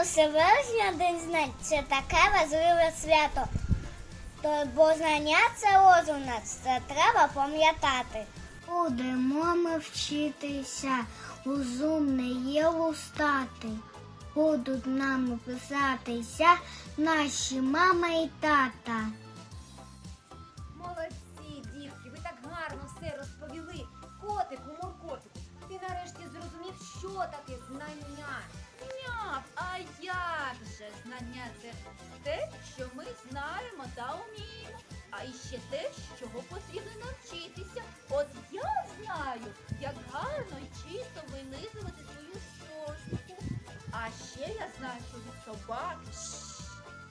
1 вересня День знань це таке важливе свято. То бо знання це розум це треба пам'ятати. Будемо ми вчитися, розумне є стати. Будуть нами писатися наші мама і тата. Молодці, дітки, ви так гарно все розповіли. Котику, муркотику, ти нарешті зрозумів, що таке знання. Як же знання це те, що ми знаємо та вміємо, а іще те, чого потрібно навчитися. От я знаю, як гарно і чисто вилизувати свою шорстку. А ще я знаю, що від собак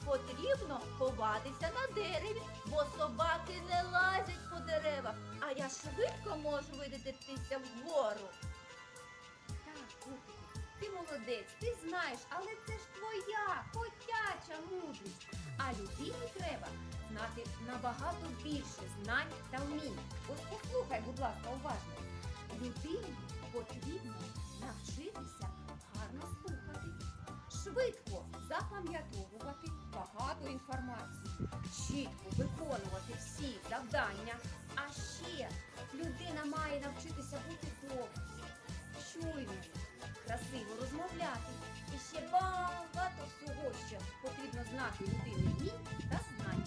потрібно ховатися на дереві, бо собаки не лазять по деревах, а я швидко можу видертися вгору. Молодець, ти знаєш, але це ж твоя котяча мудрість. А людині треба знати набагато більше знань та вмінь. Ось послухай, будь ласка, уважно. Людині потрібно навчитися гарно слухати, швидко запам'ятовувати багато інформації, чітко виконувати всі завдання. А ще людина має навчитися бути доброю, чуйною, красиво розмовляти. І ще багато всього, що потрібно знати людині вмінь та знань.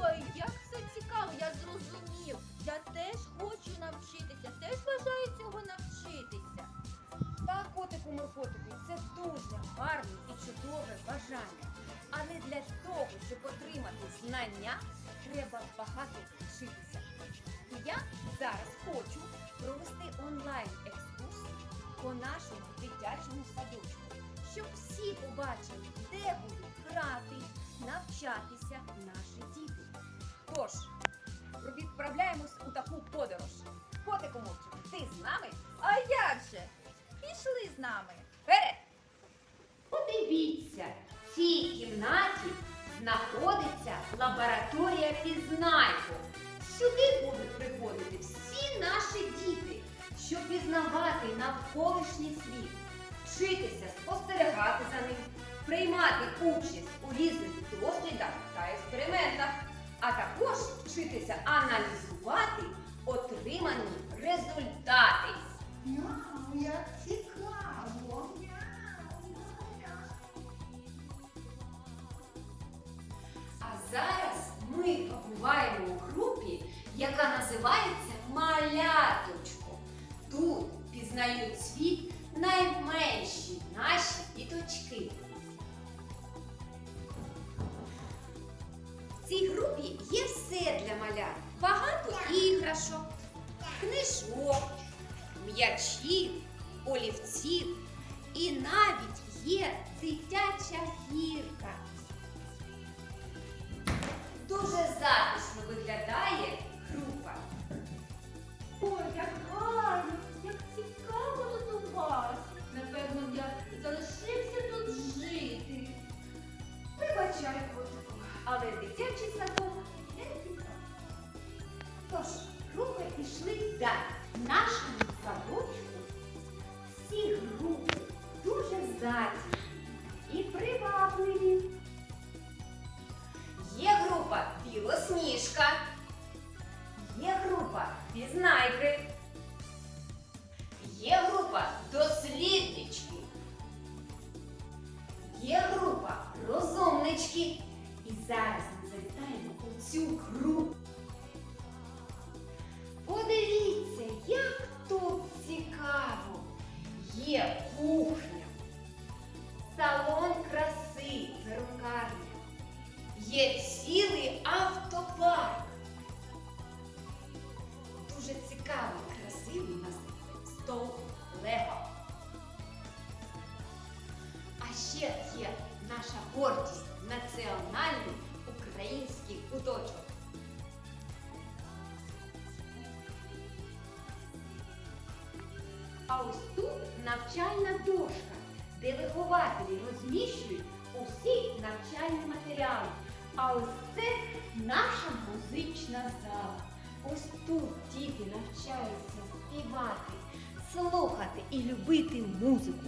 Ой, як все цікаво, я зрозумів. Я теж хочу навчитися, теж бажаю цього навчитися. Так, котику моркотику, це дуже гарне і чудове бажання. Але для того, щоб отримати знання, треба багато вчитися. І я зараз хочу провести онлайн-екскурсію по нашому дитячому садочку, щоб всі побачили, де будуть грати, навчатися наші діти. Тож, відправляємось у таку подорож. Котику Мурчику, ти з нами? А як же? Пішли з нами. Вперед! Подивіться, в цій кімнаті знаходиться лабораторія Пізнайко. Сюди будуть приходити всі наші діти, пізнавати навколишній світ, вчитися спостерігати за ним, приймати участь у різних дослідах та експериментах, а також вчитися аналізувати отримані результати. Малят. Багато іграшок, книжок, м'ячів, Є група розумнички. І зараз ми завітаємо у цю групу. Подивіться, як тут цікаво. Є кухня, салон краси, перукарня. Є цілий автопарк. гордість національний український куточок. А ось тут навчальна дошка, де вихователі розміщують усі навчальні матеріали. А ось це наша музична зала. Ось тут діти навчаються співати, слухати і любити музику.